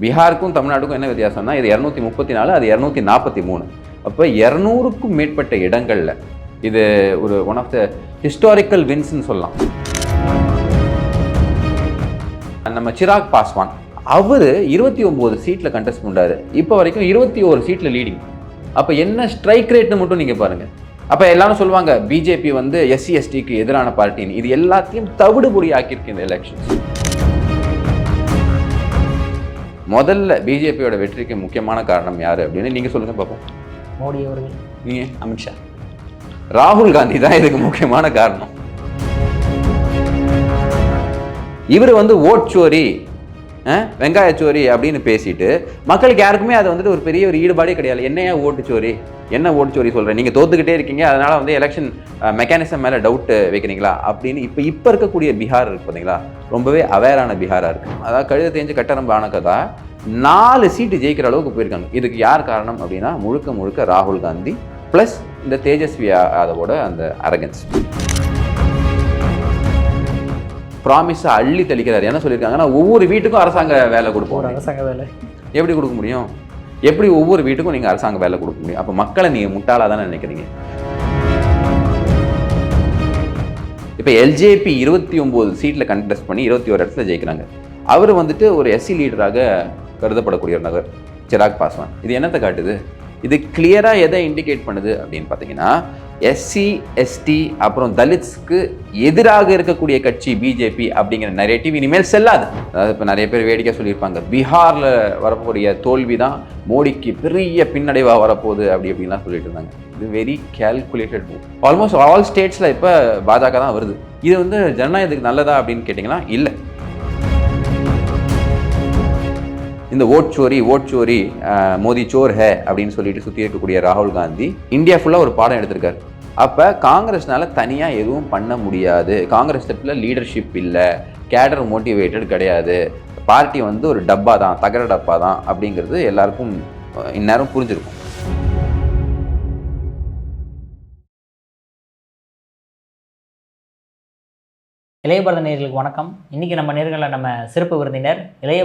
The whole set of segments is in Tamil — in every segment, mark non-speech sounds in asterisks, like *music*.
பீகாருக்கும் தமிழ்நாடுக்கும் என்ன வித்தியாசம்னா இது இரநூத்தி முப்பத்தி நாலு அது இரநூத்தி நாற்பத்தி மூணு அப்போ இரநூறுக்கும் மேற்பட்ட இடங்களில் இது ஒரு ஒன் ஆஃப் த ஹிஸ்டாரிக்கல் வின்ஸ்னு சொல்லலாம். நம்ம சிராக் பாஸ்வான் அவர் இருபத்தி ஒம்பது சீட்டில் கண்டெஸ்ட் பண்ணார் இப்போ வரைக்கும் இருபத்தி ஒரு சீட்டில் லீடிங் அப்போ என்ன ஸ்ட்ரைக் ரேட்னு மட்டும் நீங்கள் பாருங்கள் அப்போ எல்லாரும் சொல்லுவாங்க பிஜேபி வந்து எஸ்சி எஸ்டிக்கு எதிரான பார்ட்டின்னு இது எல்லாத்தையும் தவிடுபொடி ஆக்கியிருக்கு இந்த எலெக்ஷன்ஸ் முதல்ல பிஜேபியோட வெற்றிக்கு முக்கியமான காரணம் யார் அப்படின்னு நீங்கள் சொல்லுங்கள் பார்ப்போம் மோடி அவர்கள். நீங்கள் அமித்ஷா ராகுல் காந்தி தான் இதுக்கு முக்கியமான காரணம். இவர் வந்து ஓட் சோரி வெங்காயச்சோரி வெங்காய சோரி அப்படின்னு பேசிட்டு மக்களுக்கு யாருக்குமே அது வந்துட்டு ஒரு பெரிய ஒரு ஈடுபாடே கிடையாது. என்னையா ஓட்டுச்சோரி என்ன ஓட்டுச்சோரி சொல்கிறேன் நீங்கள் தோத்துக்கிட்டே இருக்கீங்க அதனால் வந்து எலெக்ஷன் மெக்கானிசம் மேலே டவுட்டு வைக்கிறீங்களா? அப்படின்னு இப்போ இப்போ இருக்கக்கூடிய பீகார் இருக்கு பார்த்தீங்களா ரொம்பவே அவேரான பீகாராக இருக்குது அதாவது கழுத தேஞ்சு கட்டரம்பு ஆனக்கதா நாலு சீட்டு ஜெயிக்கிற அளவுக்கு போயிருக்காங்க. இதுக்கு யார் காரணம் அப்படின்னா முழுக்க முழுக்க ராகுல் காந்தி ப்ளஸ் இந்த தேஜஸ்வி யாதவோட அந்த அரகன்ஸ் ப்ராமிஸை அள்ளி தெளிக்கிறார். என்ன சொல்லியிருக்காங்கன்னா ஒவ்வொரு வீட்டுக்கும் அரசாங்க வேலை கொடுப்போம். அரசாங்க வேலை. எப்படி கொடுக்க முடியும்? எப்படி ஒவ்வொரு வீட்டுக்கும் நீங்கள் அரசாங்க வேலை கொடுக்க முடியும்? அப்போ மக்களை நீங்கள் முட்டாளாக தானே நினைக்கிறீங்க? இப்போ எல்ஜேபி இருபத்தி ஒம்பது சீட்டில் கண்டெஸ்ட் பண்ணி இருபத்தி ஒரு இடத்துல ஜெயிக்கிறாங்க. அவர் வந்துட்டு ஒரு எஸ்சி லீடராக கருதப்படக்கூடிய ஒரு நகர் சிராக் பாஸ்வான். இது என்னத்தை காட்டுது? இது கிளியராக எதை இண்டிகேட் பண்ணுது அப்படின்னு பார்த்தீங்கன்னா எஸ்சி எஸ்டி அப்புறம் தலித்ஸ்க்கு எதிராக இருக்கக்கூடிய கட்சி பிஜேபி அப்படிங்கிற நரேட்டிவ் இனிமேல் செல்லாது. அதாவது இப்போ நிறைய பேர் வேடிக்கை சொல்லியிருப்பாங்க. பீகாரில் வரக்கூடிய தோல்வி தான் மோடிக்கு பெரிய பின்னடைவாக வரப்போகுது அப்படி அப்படின்லாம் சொல்லிட்டு இருந்தாங்க. இது very calculated move almost all ஸ்டேட்ஸில் இப்போ பாஜக தான் வருது. இது வந்து ஜனநாயகத்துக்கு நல்லதா அப்படின்னு கேட்டிங்கன்னா இல்லை. இந்த ஓட் சோரி ஓட் சோரி மோதி சோர் ஹே அப்படின்னு சொல்லிட்டு சுற்றி இருக்கக்கூடிய ராகுல் காந்தி இந்தியா ஃபுல்லாக ஒரு பாடம் எடுத்திருக்காரு. அப்போ காங்கிரஸ்னால தனியாக எதுவும் பண்ண முடியாது. காங்கிரஸ் ஸ்டெப்பில் லீடர்ஷிப் இல்லை. கேடர் மோட்டிவேட்டட் கிடையாது. பார்ட்டி வந்து ஒரு டப்பா தான் தகர டப்பா தான் அப்படிங்கிறது எல்லாருக்கும் இந்நேரம் புரிஞ்சிருக்கும். இளைய பாரத நேயர்களுக்கு வணக்கம். இன்னைக்கு நம்ம நேர்களில் நம்ம சிறப்பு விருந்தினர் இளைய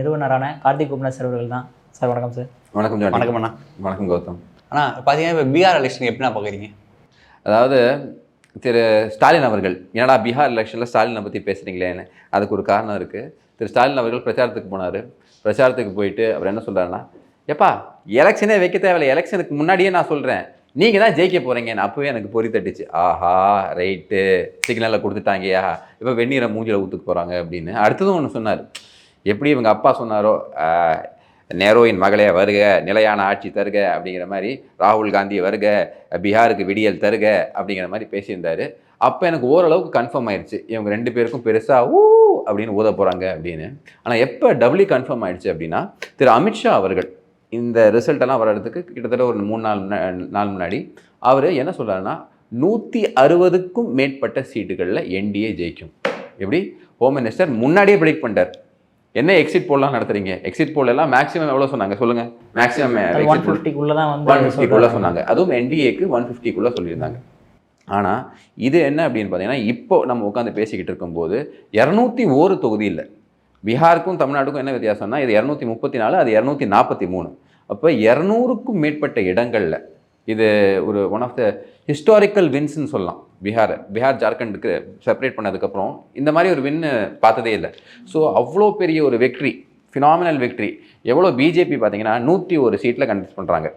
நிறுவனரான கார்த்திக் குப்னர் சார் அவர்கள் தான். சார் வணக்கம் சார். வணக்கம் ஜானி. வணக்கம் அண்ணா. வணக்கம் கௌதம். அண்ணா பார்த்தீங்கன்னா இப்போ பீகார் எலெக்ஷன் எப்படிண்ணா பார்க்குறீங்க அதாவது திரு ஸ்டாலின் அவர்கள் என்னடா பீகார் எலெக்ஷனில் ஸ்டாலினை பற்றி பேசுகிறீங்களேன்னு அதுக்கு ஒரு காரணம் இருக்குது திரு ஸ்டாலின் அவர்கள் பிரச்சாரத்துக்கு போனார். பிரச்சாரத்துக்கு போயிட்டு அவர் என்ன சொல்கிறாருன்னா எப்பா எலெக்ஷனே வைக்க தேவையில்லை. எலெக்ஷனுக்கு முன்னாடியே நான் சொல்கிறேன் நீங்கள் தான் ஜெயிக்க போகிறீங்கன்னு அப்போவே எனக்கு பொறி தட்டுச்சு. ஆஹா ரைட்டு. சிக்னலில் கொடுத்துட்டாங்கயா. இப்போ வெந்நீரை மூஞ்சியில் ஊற்றுக்கு போகிறாங்க அப்படின்னு. அடுத்ததும் ஒன்று சொன்னார். எப்படி இவங்க அப்பா சொன்னாரோ நேருவின் மகளே வருக நிலையான ஆட்சி தருக அப்படிங்கிற மாதிரி ராகுல் காந்தி வருக பீகாருக்கு விடியல் தருக அப்படிங்கிற மாதிரி பேசியிருந்தாரு. அப்போ எனக்கு ஓரளவுக்கு கன்ஃபார்ம் ஆயிடுச்சு இவங்க ரெண்டு பேருக்கும் பெருசாக ஊ அப்படின்னு ஊத போகிறாங்க அப்படின்னு. ஆனால் எப்போ டபுளி கன்ஃபார்ம் ஆயிடுச்சு அப்படின்னா திரு அமித்ஷா அவர்கள் இந்த ரிசல்ட்டெல்லாம் வர்றதுக்கு கிட்டத்தட்ட ஒரு மூணு நாள் நாள் முன்னாடி அவர் என்ன சொல்கிறாருன்னா நூற்றி அறுபதுக்கும் மேற்பட்ட சீட்டுகளில் என்டிஏ ஜெயிக்கும். எப்படி? ஹோம் மினிஸ்டர் முன்னாடியே ப்ரிடிக்ட் பண்ணிட்டார். என்ன எக்ஸிட் போல்லாம் நடத்துறீங்க? எக்ஸிட் போல் எல்லாம் மேக்ஸிமம் எவ்வளோ சொன்னாங்க? சொல்லுங்க. மேக்ஸிமம் ஒன் ஃபிஃப்டிக்குள்ளே தான் ஒன் ஃபிஃப்டிக்குள்ளே. சொன்னாங்க. அதுவும் என்டிஏக்கு ஒன் ஃபிஃப்டிக்குள்ளே சொல்லியிருந்தாங்க. ஆனால் இது என்ன அப்படின்னு பார்த்தீங்கன்னா இப்போ நம்ம உட்காந்து பேசிக்கிட்டு இருக்கும்போது இரநூத்தி ஓரு தொகுதி இல்லை. பீகாருக்கும் தமிழ்நாடுக்கும் என்ன வித்தியாசம்னா இது இரநூத்தி முப்பத்தி நாலு அது இரநூத்தி நாற்பத்தி மூணு. அப்போ இரநூறுக்கும் மேற்பட்ட இடங்களில் இது ஒரு ஒன் ஆஃப் த ஹிஸ்டாரிக்கல் வின்ஸ்னு சொல்லலாம். பீகார் பீகார் ஜார்க்கண்டுக்கு செப்பரேட் பண்ணதுக்கப்புறம் இந்த மாதிரி ஒரு வின்னு பார்த்ததே இல்லை. ஸோ அவ்வளோ பெரிய ஒரு வெற்றி ஃபினாமினல் வெற்றி. எவ்வளோ பிஜேபி பார்த்தீங்கன்னா நூற்றி ஒரு சீட்டில் கண்டெஸ்ட் பண்ணுறாங்க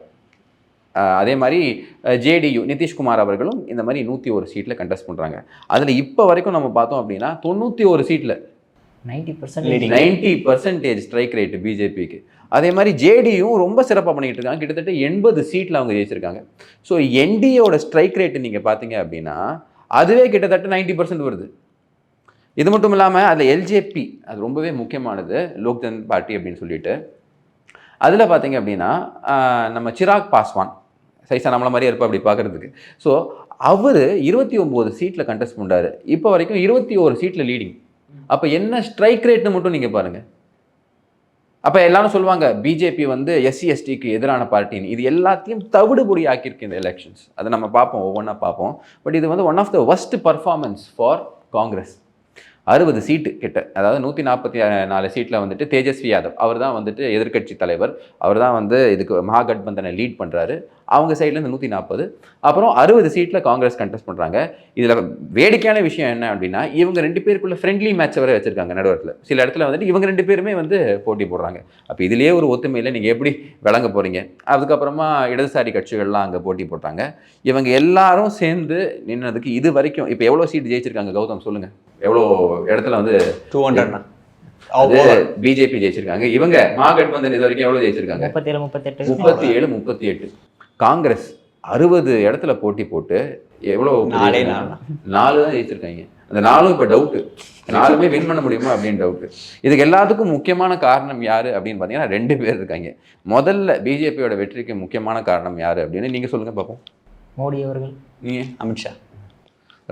அதே மாதிரி ஜேடியு நிதிஷ்குமார் அவர்களும் இந்த மாதிரி நூற்றி ஒரு சீட்டில் கண்டெஸ்ட் பண்ணுறாங்க அதில் இப்போ வரைக்கும் நம்ம பார்த்தோம் அப்படின்னா தொண்ணூற்றி ஒரு சீட்டில் ninety percent Leading. Ninety percentage strike rate பிஜேபிக்கு அதே மாதிரி ஜேடியும் ரொம்ப சிறப்பாக பண்ணிக்கிட்டு இருக்காங்க. கிட்டத்தட்ட எண்பது சீட்டில் அவங்க ஜெயிச்சிருக்காங்க. ஸோ என்டிஏவோட ஸ்ட்ரைக் ரேட்டு நீங்கள் பார்த்தீங்க அப்படின்னா அதுவே கிட்டத்தட்ட நைன்டி பர்சன்ட் வருது. இது மட்டும் இல்லாமல் அதில் எல்ஜேபி அது ரொம்பவே முக்கியமானது லோக் ஜன் பார்ட்டி அப்படின்னு சொல்லிட்டு. அதில் பார்த்தீங்க அப்படின்னா நம்ம சிராக் பாஸ்வான் சைஸா நம்மள மாதிரியே இருப்பா அப்படி பார்க்குறதுக்கு ஸோ அவர் இருபத்தி ஒம்பது சீட்டில் கண்டெஸ்ட் பண்ணாரு இப்போ வரைக்கும் இருபத்தி ஒரு சீட்டில் லீடிங் அப்போ என்ன ஸ்ட்ரைக் ரேட்னு மட்டும் நீங்கள் பாருங்கள் அப்போ எல்லாரும் சொல்லுவாங்க பிஜேபி வந்து எஸ்சி எஸ்டிக்கு எதிரான பார்ட்டின்னு இது எல்லாத்தையும் தவிடுபொடி ஆக்கியிருக்கு இந்த எலெக்ஷன்ஸ் அதை நம்ம பார்ப்போம் ஒவ்வொன்றா பார்ப்போம். பட் இது வந்து one of the worst performance for Congress அறுபது சீட்டு கிட்ட அதாவது நூற்றி நாற்பத்தி நாலு சீட்டில் வந்துட்டு தேஜஸ்வி யாதவ். அவர் தான் வந்துட்டு எதிர்க்கட்சி தலைவர். அவர் தான் வந்து இதுக்கு மகாகட்பந்தனை லீட் பண்ணுறாரு அவங்க சைட்லேருந்து நூற்றி நாற்பது அப்புறம் அறுபது சீட்டில் காங்கிரஸ் கண்டெஸ்ட் பண்ணுறாங்க இதில் வேடிக்கையான விஷயம் என்ன அப்படின்னா இவங்க ரெண்டு பேருக்குள்ள ஃப்ரெண்ட்லி மேட்ச் வரை வச்சிருக்காங்க நடுவரத்தில். சில இடத்துல வந்துட்டு இவங்க ரெண்டு பேருமே வந்து போட்டி போடுறாங்க. அப்போ இதுலேயே ஒரு ஒத்துமையில் நீங்கள் எப்படி விளங்க போகிறீங்க அதுக்கப்புறமா இடதுசாரி கட்சிகள்லாம் அங்கே போட்டி போட்டாங்க. இவங்க எல்லாரும் சேர்ந்து நின்னதுக்கு இது வரைக்கும் இப்போ எவ்வளோ சீட் ஜெயிச்சிருக்காங்க? கௌதம் சொல்லுங்கள் எவ்வளோ இடத்துல வந்து டூ ஹண்ட்ரட்னா பிஜேபி ஜெயிச்சிருக்காங்க. இவங்க மகாகட்பந்தன் இது வரைக்கும் எவ்வளோ ஜெயிச்சிருக்காங்க? முப்பத்தி ஏழு முப்பத்தி எட்டு காங்கிரஸ் அறுபது இடத்துல போட்டி போட்டு எவ்வளோ நாலே நாலு. நாலு தான் ஜெயிச்சிருக்காங்க. அந்த நாலும் இப்போ டவுட்டு நாலுமே வின் பண்ண முடியுமா அப்படின்னு டவுட்டு இதுக்கு எல்லாத்துக்கும் முக்கியமான காரணம் யாரு அப்படின்னு பார்த்தீங்கன்னா ரெண்டு பேர் இருக்காங்க. முதல்ல பிஜேபியோட வெற்றிக்கு முக்கியமான காரணம் யாரு அப்படின்னு நீங்க சொல்லுங்க பார்ப்போம். மோடி அவர்கள். நீங்க? அமித்ஷா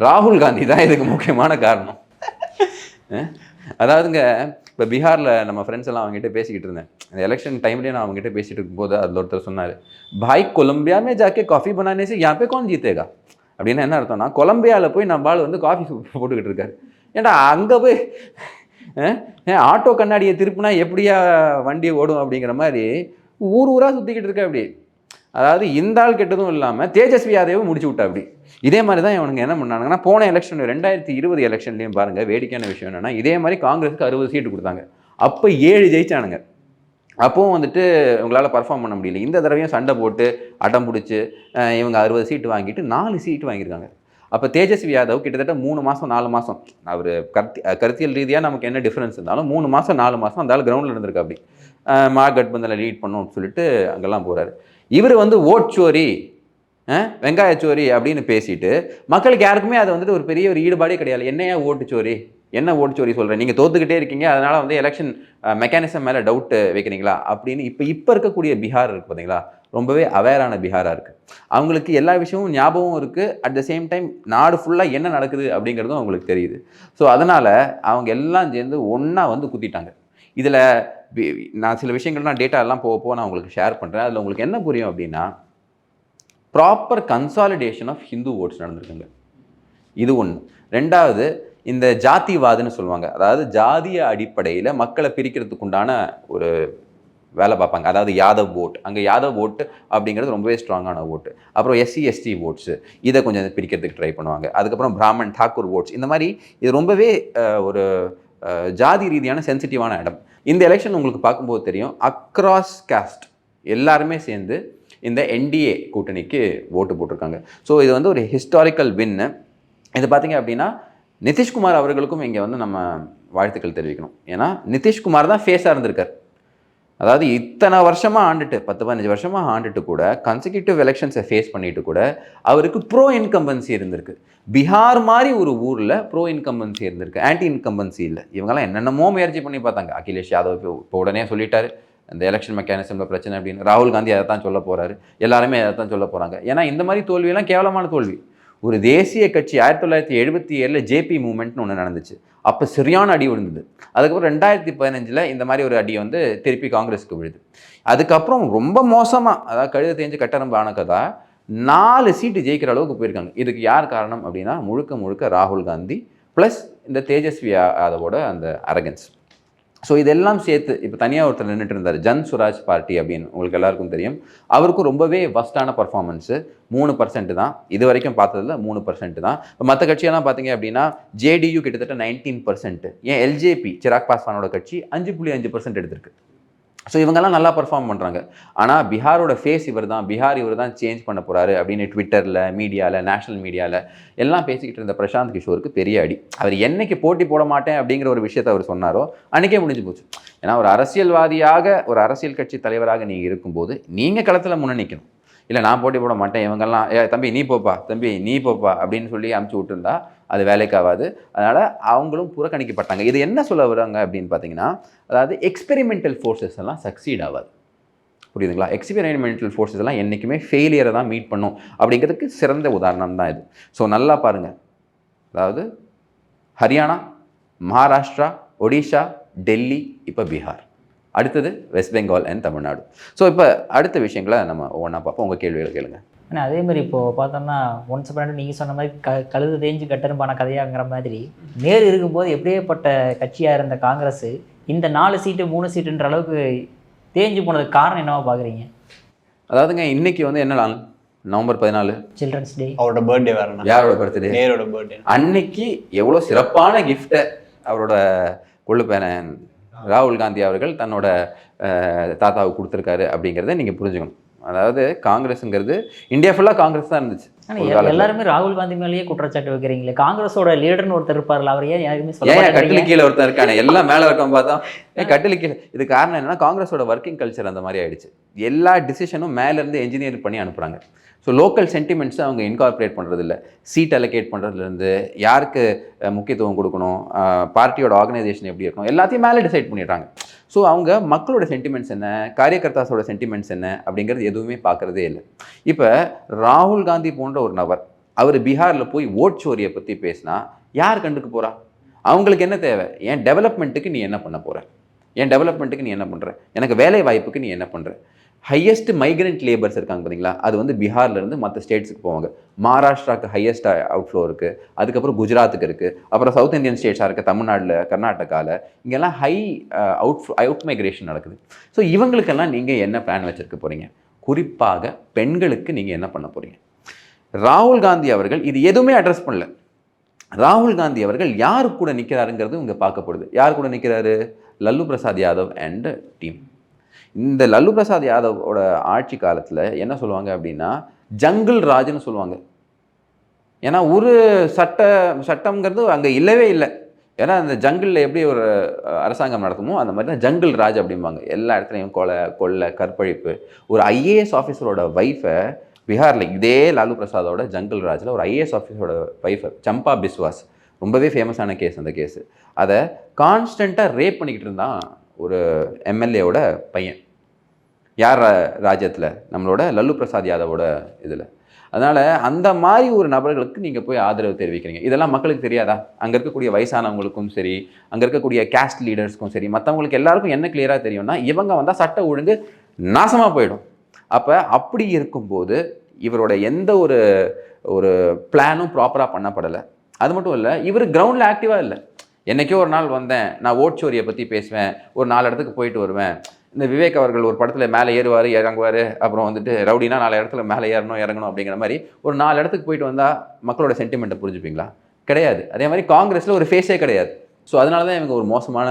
ராகுல் காந்தி தான் இதுக்கு முக்கியமான காரணம்? *laughs* அதாவதுங்க இப்போ பீகாரில் நம்ம ஃப்ரெண்ட்ஸ் எல்லாம் அவங்ககிட்ட பேசிக்கிட்டு இருந்தேன். இந்த எலெக்ஷன் டைம்லேயே நான் அவங்ககிட்ட பேசிட்டு இருக்கும்போது அதில் ஒருத்தர் சொன்னார் பாய் கொலம்பியா மே ஜாக்கே காஃபி பனானே से यहाँ पे कौन जीतेगा அப்படின்னு என்ன அர்த்தம்னா கொலம்பியாவில் போய் நம்ம ஆள் வந்து காஃபி போட்டுக்கிட்டு இருக்காரு ஏன்டா அங்கே போய் அஹ், ஏன் ஆட்டோ கண்ணாடியை திருப்பினா எப்படியா வண்டி ஓடும் அப்படிங்கிற மாதிரி ஊர் ஊராக சுற்றிக்கிட்டு இருக்க அப்படி அதாவது இந்த ஆள் கெட்டதும் இல்லாமல் தேஜஸ்வி யாதவும் முடிச்சு விட்டா அப்படி இதே மாதிரி தான் இவனுங்க என்ன பண்ணானுங்கன்னா போன எலெக்ஷன் ரெண்டாயிரத்தி இருபது எலெக்ஷன்லையும் பாருங்க வேடிக்கையான விஷயம் என்னன்னா இதே மாதிரி காங்கிரஸுக்கு அறுபது சீட்டு கொடுத்தாங்க அப்போ ஏழு ஜெயிச்சானுங்க அப்பவும் வந்துட்டு உங்களால் பர்ஃபார்ம் பண்ண முடியல. இந்த தடவையும் சண்டை போட்டு அடம் பிடிச்சி இவங்க அறுபது சீட்டு வாங்கிட்டு நாலு சீட்டு வாங்கியிருக்காங்க. அப்போ தேஜஸ்வி யாதவ் கிட்டத்தட்ட மூணு மாதம் நாலு மாதம் அவர் கருத்தி கருத்தியல் ரீதியாக நமக்கு என்ன டிஃப்ரென்ஸ் இருந்தாலும் மூணு மாதம் நாலு மாதம் அந்த ஆள் கிரவுண்டில் இருந்திருக்கு அப்படி. மா கட்பந்தில் லீட் பண்ணணும்னு சொல்லிட்டு அங்கெல்லாம் போகிறாரு இவர் வந்து ஓட்சோரி வெங்காய வெங்காயச்சோரி அப்படின்னு பேசிட்டு மக்களுக்கு யாருக்குமே அது வந்துட்டு ஒரு பெரிய ஒரு ஈடுபாடே கிடையாது. என்னையா ஓட்டுச்சோரி என்ன ஓட்டுச்சோரி சொல்கிறேன் நீங்கள் தோத்துக்கிட்டே இருக்கீங்க அதனால் வந்து எலெக்ஷன் மெக்கானிசம் மேலே டவுட்டு வைக்கிறீங்களா? அப்படின்னு இப்போ இப்போ இருக்கக்கூடிய பீகார் இருக்குது பார்த்தீங்களா ரொம்பவே அவேரான பீகாராக இருக்குது அவங்களுக்கு எல்லா விஷயமும் ஞாபகம் இருக்குது அட் த சேம் டைம் நாடு ஃபுல்லாக என்ன நடக்குது அப்படிங்கிறதும் அவங்களுக்கு தெரியுது. ஸோ அதனால் அவங்க எல்லாம் சேர்ந்து ஒன்றா வந்து குத்திட்டாங்க. இதில் நான் சில விஷயங்கள்லாம் டேட்டா எல்லாம் போக போக நான் உங்களுக்கு ஷேர் பண்ணுறேன் அதில் உங்களுக்கு என்ன புரியும் அப்படின்னா proper consolidation of Hindu votes நடந்திருக்குங்க. இது ஒன்று ரெண்டாவது இந்த ஜாதிவாதுன்னு சொல்லுவாங்க. அதாவது ஜாதிய அடிப்படையில் மக்களை பிரிக்கிறதுக்கு உண்டான ஒரு வேலை பார்ப்பாங்க. அதாவது யாதவ் ஓட் அங்கே யாதவ் ஓட்டு அப்படிங்கிறது ரொம்பவே ஸ்ட்ராங்கான ஓட்டு அப்புறம் எஸ்சி எஸ்டி ஓட்ஸு இதை கொஞ்சம் பிரிக்கிறதுக்கு ட்ரை பண்ணுவாங்க. அதுக்கப்புறம் பிராமன் தாக்கூர் ஓட்ஸ் இந்த மாதிரி இது ரொம்பவே ஒரு ஜாதி ரீதியான சென்சிட்டிவான இடம். இந்த எலெக்ஷன் உங்களுக்கு பார்க்கும்போது தெரியும். அக்ராஸ் காஸ்ட் எல்லாருமே சேர்ந்து இந்த என்டிஏ கூட்டணிக்கு ஓட்டு போட்டிருக்காங்க. ஸோ இது வந்து ஒரு ஹிஸ்டாரிக்கல் வின்னு இது பார்த்தீங்க அப்படின்னா நிதிஷ்குமார் அவர்களுக்கும் இங்கே வந்து நம்ம வாழ்த்துக்கள் தெரிவிக்கணும். ஏன்னா நிதிஷ்குமார் தான் ஃபேஸாக இருந்திருக்கார். அதாவது இத்தனை வருஷமாக ஆண்டுட்டு பத்து பதினஞ்சு வருஷமாக ஆண்டுட்டு கூட கன்சிக்யூட்டிவ் எலெக்ஷன்ஸை ஃபேஸ் பண்ணிட்டு கூட அவருக்கு ப்ரோ இன்கம்பன்சி இருந்திருக்கு. பீகார் மாதிரி ஒரு ஊரில் ப்ரோ இன்கம்பன்சி இருந்திருக்கு. ஆன்டி இன்கம்பன்சி இல்லை. இவங்கெல்லாம் என்னென்னமோ முயற்சி பண்ணி பார்த்தாங்க. அகிலேஷ் யாதவ் இப்போ உடனே சொல்லிட்டாரு. இந்த எலெக்ஷன் மெக்கானிசமில் பிரச்சனை அப்படின்னு. ராகுல் காந்தி அதை தான் சொல்ல போகிறாரு எல்லாருமே அதை தான் சொல்ல போகிறாங்க ஏன்னா இந்த மாதிரி தோல்வியெல்லாம் கேவலமான தோல்வி. ஒரு தேசிய கட்சி ஆயிரத்தி தொள்ளாயிரத்தி எழுபத்தி ஏழில் ஜேபி மூமெண்ட்னு ஒன்று நடந்துச்சு. அப்போ சரியான அடி விழுந்தது. அதுக்கப்புறம் ரெண்டாயிரத்தி பதினஞ்சில் இந்த மாதிரி ஒரு அடி வந்து திருப்பி காங்கிரஸுக்கு விழுது. அதுக்கப்புறம் ரொம்ப மோசமாக அதாவது கழுத தேஞ்சு கட்டரம்பு ஆன கதா நாலு சீட்டு ஜெயிக்கிற அளவுக்கு போயிருக்காங்க. இதுக்கு யார் காரணம் அப்படின்னா முழுக்க முழுக்க ராகுல் காந்தி ப்ளஸ் இந்த தேஜஸ்வி யாதவோட அந்த அரகன்ஸ். ஸோ இதெல்லாம் சேர்த்து இப்போ தனியாக ஒருத்தர் நின்றுட்டு இருந்தார் ஜன் சுராஜ் பார்ட்டி அப்படின்னு உங்களுக்கு எல்லாருக்கும் தெரியும். அவருக்கும் ரொம்பவே வஸ்டான பர்ஃபார்மன்ஸு மூணு பர்சன்ட் தான். இது வரைக்கும் பார்த்ததில் மூணு பர்சன்ட் தான். இப்போ மற்ற கட்சியெல்லாம் பார்த்தீங்க அப்படின்னா ஜேடியு கிட்டத்தட்ட நைன்டீன் பர்சன்ட் ஏன் எல்ஜேபி சிராக் பாஸ்வானோட கட்சி அஞ்சு புள்ளி அஞ்சு பர்சன்ட் எடுத்திருக்கு. ஸோ இவங்கெல்லாம் நல்லா பர்ஃபார்ம் பண்ணுறாங்க ஆனால் பீகாரோட ஃபேஸ் இவர் தான் பீகார் இவர் தான் சேஞ்ச் பண்ண போகிறாரு அப்படின்னு ட்விட்டரில் மீடியாவில் நேஷனல் மீடியாவில் எல்லாம் பேசிக்கிட்டு இருந்த பிரசாந்த் கிஷோருக்கு பெரிய அடி. அவர் என்னைக்கு போட்டி போட மாட்டேன் அப்படிங்கிற ஒரு விஷயத்தை அவர் சொன்னாரோ அன்றைக்கே முடிஞ்சு போச்சு. ஏன்னா ஒரு அரசியல்வாதியாக ஒரு அரசியல் கட்சி தலைவராக நீங்கள் இருக்கும்போது நீங்கள் களத்தில் முன்ன நிற்கணும் இல்லை நான் போட்டி போட மாட்டேன் இவங்கெல்லாம் ஏ தம்பி நீ போப்பா தம்பி நீ போப்பா அப்படின்னு சொல்லி அமுச்சு விட்டுருந்தா அது வேலைக்கு ஆகாது அதனால் அவங்களும் புறக்கணிக்கப்பட்டாங்க. இது என்ன சொல்ல வராங்க அப்படின்னு பார்த்தீங்கன்னா அதாவது எக்ஸ்பெரிமெண்டல் ஃபோர்ஸஸ் எல்லாம் சக்சீட் ஆகாது. புரியுதுங்களா? எக்ஸ்பெரிமெண்டல் ஃபோர்ஸஸ் எல்லாம் என்றைக்குமே ஃபெயிலியரை தான் மீட் பண்ணும் அப்படிங்கிறதுக்கு சிறந்த உதாரணம் தான் இது. ஸோ நல்லா பாருங்கள் அதாவது ஹரியானா மகாராஷ்டிரா ஒடிஷா டெல்லி இப்போ பீகார். அடுத்தது வெஸ்ட் பெங்கால் அண்ட் தமிழ்நாடு. ஸோ இப்போ அடுத்த விஷயங்களை நம்ம ஒவ்வொன்றா பார்ப்போம். உங்கள் கேள்விகளை கேளுங்கள் ஆனால் அதே மாதிரி இப்போ பார்த்தோம்னா ஒன்ஸ் அப்புறம் நீங்கள் சொன்ன மாதிரி க கழுது தேஞ்சு கட்டரும்பான கதையாங்கிற மாதிரி நேரு இருக்கும்போது எப்படியேப்பட்ட கட்சியாக இருந்த காங்கிரஸ் இந்த நாலு சீட்டு மூணு சீட்டுன்ற அளவுக்கு தேஞ்சு போனதுக்கு காரணம் என்னவா பார்க்குறீங்க அதாவதுங்க இன்னைக்கு வந்து என்ன நாள் நவம்பர் பதினாலு. சில்ட்ரன்ஸ் டே அவரோட பர்த்டே வரணும் யாரோட பர்த்டே நேரோட பர்த்டே அன்னைக்கு எவ்வளோ சிறப்பான கிஃப்ட்டை அவரோட கொள்ளு பேரன் ராகுல் காந்தி அவர்கள் தன்னோட தாத்தாவுக்கு கொடுத்துருக்காரு அப்படிங்கிறத நீங்கள் புரிஞ்சுக்கணும். அதாவது காங்கிரஸுங்கிறது இந்தியா ஃபுல்லாக காங்கிரஸ் தான் இருந்துச்சு. எல்லாருமே ராகுல் காந்தி மேலேயே குற்றச்சாட்டு வைக்கிறீங்களே. காங்கிரஸோட லீடர்னு ஒருத்தர் இருப்பார்ல அவர் ஏன் யாருமே சொல்ல? கட்டில் கீழே ஒருத்தன் இருக்கானே? *laughs* எல்லாம் மேலே இருக்கான் பார்த்தா ஏன் கட்டில் கீழே. இது காரணம் என்னன்னா காங்கிரஸோட ஒர்க்கிங் கல்ச்சர் அந்த மாதிரி ஆயிடுச்சு. எல்லா டிசிஷனும் மேலேருந்து என்ஜினியர் பண்ணி அனுப்புகிறாங்க ஸோ லோக்கல் சென்டிமெண்ட்ஸை அவங்க இன்கார்பரேட் பண்ணுறதில்ல சீட் அலோகேட் பண்ணுறதுலேருந்து யாருக்கு முக்கியத்துவம் கொடுக்கணும் பார்ட்டியோட ஆர்கனைசேஷன் எப்படி இருக்கணும் எல்லாத்தையும் மேலே டிசைட் பண்ணிடுறாங்க. ஸோ அவங்க மக்களோட சென்டிமெண்ட்ஸ் என்ன? காரியகர்த்தாஸோட சென்டிமெண்ட்ஸ் என்ன? அப்படிங்கிறது எதுவுமே பார்க்குறதே இல்லை. இப்போ ராகுல் காந்தி போன்ற ஒரு நபர் அவர் பீகாரில் போய் ஓட் சோரியை பற்றி பேசினா யார் கண்டுக்க போகிறா அவங்களுக்கு என்ன தேவை? என் டெவலப்மெண்ட்டுக்கு நீ என்ன பண்ண போகிற என் டெவலப்மெண்ட்டுக்கு நீ என்ன பண்ணுற எனக்கு வேலை வாய்ப்புக்கு நீ என்ன பண்ணுற ஹையஸ்ட் மைக்ரண்ட் லேபர்ஸ் இருக்காங்க பார்த்தீங்களா அது வந்து பீகார்லேருந்து மற்ற ஸ்டேட்ஸுக்கு போவாங்க. மகாராஷ்டிராவுக்கு ஹையஸ்ட் அவுட்ஃப்ளோ இருக்குது அதுக்கப்புறம் குஜராத்துக்கு இருக்குது அப்புறம் சவுத் இந்தியன் ஸ்டேட்ஸாக இருக்குது தமிழ்நாட்டில் கர்நாடகாவில் இங்கெல்லாம் ஹை அவுட் அவுட் மைக்ரேஷன் நடக்குது. ஸோ இவங்களுக்கெல்லாம் நீங்கள் என்ன பிளான் வச்சுருக்க போகிறீங்க குறிப்பாக பெண்களுக்கு நீங்கள் என்ன பண்ண போகிறீங்க ராகுல் காந்தி அவர்கள் இது எதுவுமே அட்ரஸ் பண்ணல. ராகுல் காந்தி அவர்கள் யார் கூட நிற்கிறாருங்கிறது இங்கே பார்க்கப்படுது. யார் கூட நிற்கிறாரு லல்லு பிரசாத் யாதவ் அண்ட் டீம் இந்த லல்லு பிரசாத் யாதவோட ஆட்சி காலத்தில் என்ன சொல்லுவாங்க அப்படின்னா ஜங்கிள் ராஜ்னு சொல்லுவாங்க. ஏன்னா ஒரு சட்ட சட்டம்ங்கிறது அங்கே இல்லவே இல்லை. ஏன்னா அந்த ஜங்கிளில் எப்படி ஒரு அரசாங்கம் நடக்குமோ அந்த மாதிரி தான் ஜங்கிள் ராஜ் அப்படிம்பாங்க. எல்லா இடத்துலையும் கொலை கொள்ளை கற்பழிப்பு. ஒரு ஐஏஎஸ் ஆஃபீஸரோட ஒய்ஃபை பீகாரில் இதே லாலு பிரசாதோட ஜங்கிள் ராஜில் ஒரு ஐஏஎஸ் ஆஃபீஸரோட ஒய்ஃபை சம்பா பிஸ்வாஸ். ரொம்பவே ஃபேமஸான கேஸ் அந்த கேஸு அதை கான்ஸ்டண்ட்டாக ரேப் பண்ணிக்கிட்டு இருந்தான் ஒரு எம்எல்ஏவோட பையன். யார் ராஜ்யத்தில்? நம்மளோட லல்லு பிரசாத் யாதவோட இதில். அதனால் அந்த மாதிரி ஒரு நபர்களுக்கு நீங்கள் போய் ஆதரவு தெரிவிக்கிறீங்க. இதெல்லாம் மக்களுக்கு தெரியாதா? அங்கே இருக்கக்கூடிய வயசானவங்களுக்கும் சரி அங்கே இருக்கக்கூடிய கேஸ்ட் லீடர்ஸ்க்கும் சரி மற்றவங்களுக்கு எல்லாருக்கும் என்ன கிளியராக தெரியும்னா இவங்க வந்தால் சட்ட ஒழுங்கு நாசமாக போயிடும். அப்போ அப்படி இருக்கும்போது இவரோட எந்த ஒரு ஒரு பிளானும் ப்ராப்பராக பண்ணப்படலை. அது மட்டும் இல்லை இவர் கிரவுண்டில் ஆக்டிவாக இல்லை. என்னைக்கோ ஒரு நாள் வந்தேன் நான் ஓட்சோரியை பற்றி பேசுவேன் ஒரு நாலு இடத்துக்கு போயிட்டு வருவேன். இந்த விவேக் அவர்கள் ஒரு படத்தில் மேலே ஏறுவார் இறங்குவார் அப்புறம் வந்துட்டு ரவுடினா நாலு இடத்துல மேலே ஏறணும் இறங்கணும் அப்படிங்கிற மாதிரி ஒரு நாலு இடத்துக்கு போயிட்டு வந்தால் மக்களோட சென்டிமெண்ட்டை புரிஞ்சுப்பீங்களா? கிடையாது. அதே மாதிரி காங்கிரஸில் ஒரு ஃபேஸே கிடையாது. ஸோ அதனால தான் இவங்க ஒரு மோசமான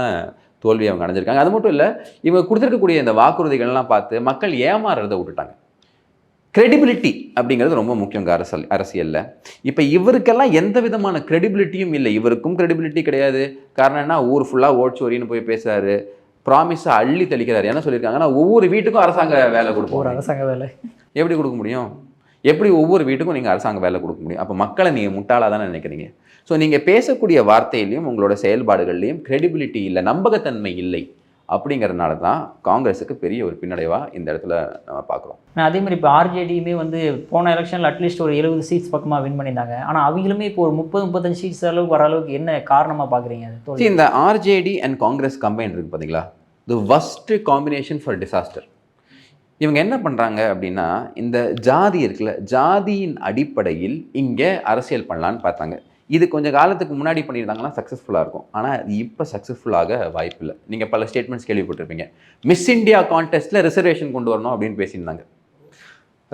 தோல்வி அவங்க அடைஞ்சிருக்காங்க. அது மட்டும் இல்லை இவங்க கொடுத்துருக்கக்கூடிய இந்த வாக்குறுதிகள்லாம் பார்த்து மக்கள் ஏமாறுறதை விட்டுட்டாங்க. Credibility அப்படிங்கிறது ரொம்ப முக்கியம் அரசியல் அரசியலில். இப்போ இவருக்கெல்லாம் எந்த விதமான credibilityயும் இல்லை. இவருக்கும் credibility கிடையாது. காரணம் என்ன? ஊர் ஃபுல்லாக ஓட்சோரின்னு போய் பேசுறாரு. ப்ராமிஸை அள்ளி தெளிக்கிறாரு. என்ன சொல்லியிருக்காங்கன்னா ஒவ்வொரு வீட்டுக்கும் அரசாங்க வேலை ஒரு கொடுப்போம் அரசாங்க வேலை. எப்படி கொடுக்க முடியும்? எப்படி ஒவ்வொரு வீட்டுக்கும் நீங்கள் அரசாங்க வேலை கொடுக்க முடியும்? அப்போ மக்களை நீங்கள் முட்டாளாக தானே நினைக்கிறீங்க? ஸோ நீங்கள் பேசக்கூடிய வார்த்தையிலையும் உங்களோட செயல்பாடுகள்லையும் credibility இல்லை நம்பகத்தன்மை இல்லை. அப்படிங்கிறதுனால தான் காங்கிரஸுக்கு பெரிய ஒரு பின்னடைவாக இந்த இடத்துல நம்ம பார்க்குறோம் அதே மாதிரி இப்போ ஆர்ஜேடியுமே வந்து போன எலெக்ஷனில் அட்லீஸ்ட் ஒரு எழுபது சீட்ஸ் பக்கமாக வின் பண்ணியிருந்தாங்க. ஆனால் அவங்களுமே இப்போ ஒரு முப்பது முப்பத்தஞ்சு சீட்ஸ் அளவுக்கு வர அளவுக்கு என்ன காரணமாக பார்க்குறீங்க இந்த ஆர்ஜேடி அண்ட் காங்கிரஸ் கம்பைன் இருக்கு பார்த்தீங்களா the worst combination for disaster இவங்க என்ன பண்ணுறாங்க அப்படின்னா இந்த ஜாதி இருக்குல்ல ஜாதியின் அடிப்படையில் இங்கே அரசியல் பண்ணலான்னு பார்த்தாங்க. இது கொஞ்சம் காலத்துக்கு முன்னாடி பண்ணியிருந்தாங்கன்னா சக்ஸஸ்ஃபுல்லாக இருக்கும். ஆனால் அது இப்போ சக்ஸஸ்ஃபுல்லாக வாய்ப்பில்லை நீங்கள் பல ஸ்டேட்மெண்ட்ஸ் கேள்விப்பட்டிருப்பீங்க. மிஸ் இந்தியா கான்டெஸ்ட்டில் ரிசர்வேஷன் கொண்டு வரணும் அப்படின்னு பேசியிருந்தாங்க.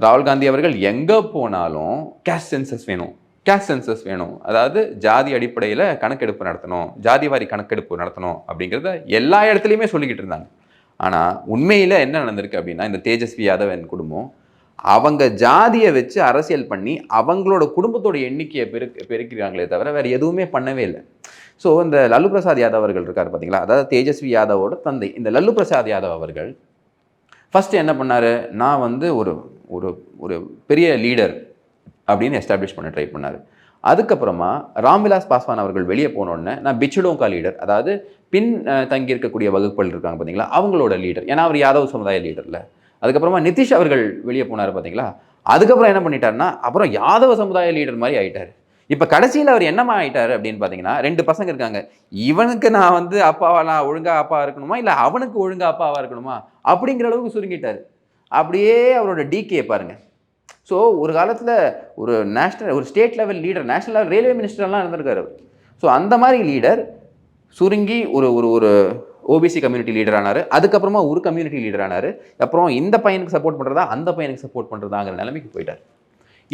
ராகுல் காந்தி அவர்கள் எங்கே போனாலும் கேஸ்ட் சென்சஸ் வேணும். கேஷ் சென்சஸ் வேணும். அதாவது ஜாதி அடிப்படையில் கணக்கெடுப்பு நடத்தணும். ஜாதிவாரி கணக்கெடுப்பு நடத்தணும் அப்படிங்கிறத எல்லா இடத்துலையுமே சொல்லிக்கிட்டு இருந்தாங்க. ஆனால் உண்மையில் என்ன நடந்திருக்கு அப்படின்னா இந்த தேஜஸ்வி யாதவன் குடும்பம் அவங்க ஜாதியை வச்சு அரசியல் பண்ணி அவங்களோட குடும்பத்தோட எண்ணிக்கையை பெருக்கு பெருக்கிறாங்களே தவிர வேறு எதுவுமே பண்ணவே இல்லை. ஸோ இந்த லல்லு பிரசாத் யாதவ் அவர்கள் இருக்கார் பார்த்தீங்களா அதாவது தேஜஸ்வி யாதவோட தந்தை. இந்த லல்லு பிரசாத் யாதவ் அவர்கள் ஃபஸ்ட்டு என்ன பண்ணார்? நான் வந்து ஒரு ஒரு ஒரு பெரிய லீடர் அப்படின்னு எஸ்டாப்ளிஷ் பண்ண ட்ரை பண்ணார். அதுக்கப்புறமா ராம்விலாஸ் பாஸ்வான் அவர்கள் வெளியே போனோடனே நான் பிச்சுடோங்கா லீடர் அதாவது பின் தங்கியிருக்கக்கூடிய தங்கி இருக்கக்கூடிய வகுப்புகள் இருக்காங்க பார்த்தீங்களா அவங்களோட லீடர் ஏன்னா அவர் யாதவ் சமுதாய லீடரில் அதுக்கப்புறமா நிதிஷ் அவர்கள் வெளியே போனார் பார்த்தீங்களா அதுக்கப்புறம் என்ன பண்ணிட்டாருன்னா அப்புறம் யாதவ சமுதாய லீடர் மாதிரி ஆயிட்டார். இப்போ கடைசியில் அவர் என்னமா ஆயிட்டார் அப்படின்னு பார்த்தீங்கன்னா ரெண்டு பசங்க இருக்காங்க. இவனுக்கு நான் வந்து அப்பாவா நான் ஒழுங்காக அப்பா இருக்கணுமா? இல்லை அவனுக்கு ஒழுங்காக அப்பாவாக இருக்கணுமா? அப்படிங்கிற அளவுக்கு சுருங்கிட்டார். அப்படியே அவரோட டிகே பாருங்க. ஸோ ஒரு காலத்தில் ஒரு நேஷ்னல் ஒரு state level leader national level railway மினிஸ்டர்லாம் இருந்திருக்காரு அவர். ஸோ அந்த மாதிரி லீடர் சுருங்கி ஒரு ஒரு ஒரு ஓபிசி கம்யூனிட்டி லீடர் ஆனார். அதுக்கப்புறமா ஒரு கம்யூனிட்டி லீடர் ஆனார். அப்புறம் இந்த பையனுக்கு சப்போர்ட் பண்ணுறதா அந்த பையனுக்கு சப்போர்ட் பண்ணுறதாங்கிற நிலைமைக்கு போயிட்டார்.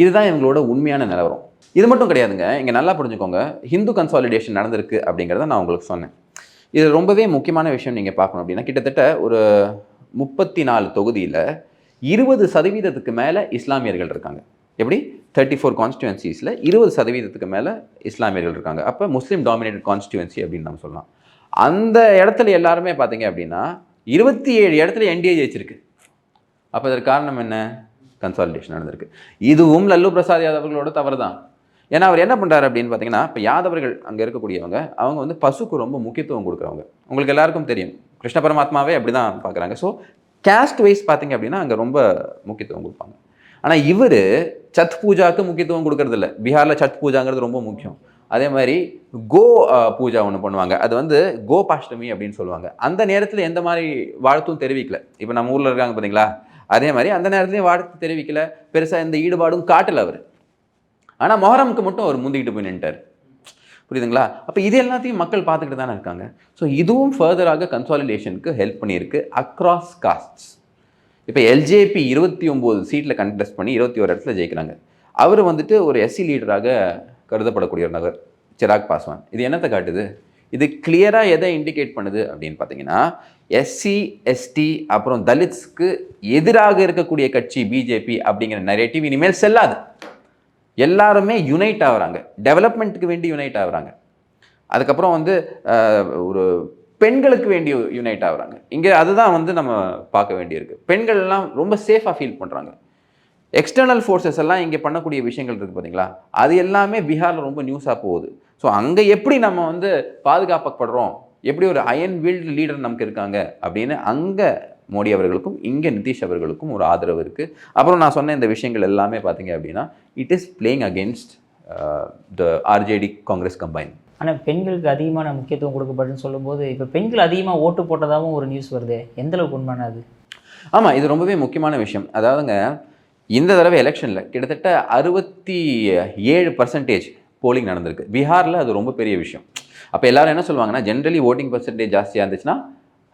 இதுதான் இவங்களோட உண்மையான நிலவரம். இது மட்டும் கிடையாதுங்க. இங்கே நல்லா புரிஞ்சுக்கோங்க. ஹிந்து கன்சாலிடேஷன் நடந்திருக்கு அப்படிங்கிறத நான் உங்களுக்கு சொன்னேன். இது ரொம்பவே முக்கியமான விஷயம் நீங்கள் பார்க்கணும் அப்படின்னா கிட்டத்தட்ட ஒரு முப்பத்தி நாலு தொகுதியில் இருபது சதவீதத்துக்கு மேலே இஸ்லாமியர்கள் இருக்காங்க. எப்படி? தேர்ட்டி ஃபோர் கான்ஸ்டியூன்சிஸில் இருபது சதவீதத்துக்கு மேலே இஸ்லாமியர்கள் இருக்காங்க. அப்போ முஸ்லீம் டாமினேட்டட் கான்ஸ்டியூன்சி அப்படின்னு நம்ம சொல்லலாம். அந்த இடத்துல எல்லாருமே பார்த்தீங்க அப்படின்னா இருபத்தி ஏழு இடத்துல என்டிஏ ஜெயிச்சிருக்கு. அப்போ இதற்கு காரணம் என்ன? கன்சாலிடேஷன் நடந்திருக்கு. இதுவும் லல்லு பிரசாத் யாதவர்களோட தவறு தான் ஏன்னா அவர் என்ன பண்ணுறாரு அப்படின்னு பார்த்தீங்கன்னா இப்போ யாதவர்கள் அங்கே இருக்கக்கூடியவங்க அவங்க வந்து பசுக்கு ரொம்ப முக்கியத்துவம் கொடுக்குறவங்க. உங்களுக்கு எல்லாருக்கும் தெரியும். கிருஷ்ண பரமாத்மாவே அப்படி தான் பார்க்குறாங்க ஸோ கேஸ்ட் வைஸ் பார்த்தீங்க அப்படின்னா அங்கே ரொம்ப முக்கியத்துவம் கொடுப்பாங்க. ஆனால் இவர் சத் பூஜாக்கு முக்கியத்துவம் கொடுக்கறதில்ல. பீகாரில் சத் பூஜாங்கிறது ரொம்ப முக்கியம். அதே மாதிரி கோ பூஜா ஒன்று பண்ணுவாங்க. அது வந்து கோபாஷ்டமி அப்படின்னு சொல்லுவாங்க. அந்த நேரத்தில் எந்த மாதிரி வாழ்த்தும் தெரிவிக்கல. இப்போ நம்ம ஊரில் இருக்காங்க பார்த்தீங்களா அதே மாதிரி அந்த நேரத்துலையும் வாழ்த்து தெரிவிக்கல. பெருசாக எந்த ஈடுபாடும் காட்டல அவர். ஆனால் மொஹரமுக்கு மட்டும் அவர் முந்திக்கிட்டு போய் நின்ட்டார் புரியுதுங்களா? அப்போ இது எல்லாத்தையும் மக்கள் பார்த்துக்கிட்டு தானே இருக்காங்க. ஸோ இதுவும் ஃபர்தராக கன்சாலிடேஷனுக்கு ஹெல்ப் பண்ணியிருக்கு அக்ராஸ் காஸ்ட்ஸ் இப்போ எல்ஜேபி இருபத்தி ஒம்பது சீட்டில் கண்டெஸ்ட் பண்ணி இருபத்தி ஒரு இடத்துல ஜெயிக்கிறாங்க. அவர் வந்துட்டு ஒரு எஸ்சி லீடராக கருதப்படக்கூடிய ஒரு நகர் சிராக் பாஸ்வான். இது என்னத்தை காட்டுது? இது கிளியராக எதை இண்டிகேட் பண்ணுது அப்படின்னு பார்த்தீங்கன்னா எஸ்சி எஸ்டி அப்புறம் தலித்ஸ்க்கு எதிராக இருக்கக்கூடிய கட்சி பிஜேபி அப்படிங்கிற நரேட்டிவ் இனிமேல் செல்லாது. எல்லாருமே யுனைட் ஆகுறாங்க. டெவலப்மெண்ட்டுக்கு வேண்டி யுனைட் ஆகுறாங்க. அதுக்கப்புறம் வந்து ஒரு பெண்களுக்கு வேண்டி யுனைட் ஆகுறாங்க. இங்கே அதுதான் வந்து நம்ம பார்க்க வேண்டியிருக்கு. பெண்கள்லாம் ரொம்ப சேஃபாக ஃபீல் பண்ணுறாங்க எக்ஸ்டர்னல் ஃபோர்ஸஸ் எல்லாம் இங்கே பண்ணக்கூடிய விஷயங்கள் இருக்குது பார்த்தீங்களா அது எல்லாமே பீகாரில் ரொம்ப நியூஸாக போகுது. ஸோ அங்கே எப்படி நம்ம வந்து பாதுகாக்கப்படுறோம் எப்படி ஒரு அயன் வீல்டு லீடர் நமக்கு இருக்காங்க? அப்படின்னு அங்கே மோடி அவர்களுக்கும் இங்கே நிதிஷ் அவர்களுக்கும் ஒரு ஆதரவு இருக்குது அப்புறம் நான் சொன்ன இந்த விஷயங்கள் எல்லாமே பார்த்தீங்க அப்படின்னா it is playing against the RJD Congress combine ஆனால் பெண்களுக்கு அதிகமான முக்கியத்துவம் கொடுக்கப்படுதுன்னு சொல்லும்போது இப்போ பெண்கள் அதிகமாக ஓட்டு போட்டதாகவும் ஒரு நியூஸ் வருது. எந்த அளவுக்கு உண்மையான அது? ஆமாம் இது ரொம்பவே முக்கியமான விஷயம். அதாவதுங்க இந்த தடவை எலெக்ஷனில் கிட்டத்தட்ட அறுபத்தி ஏழு பர்சன்டேஜ் போலிங் நடந்திருக்கு. பீகாரில் அது ரொம்ப பெரிய விஷயம். அப்போ எல்லாரும் என்ன சொல்லுவாங்கன்னா ஜென்ரலி ஓட்டிங் பர்சன்டேஜ் ஜாஸ்தியாக இருந்துச்சுன்னா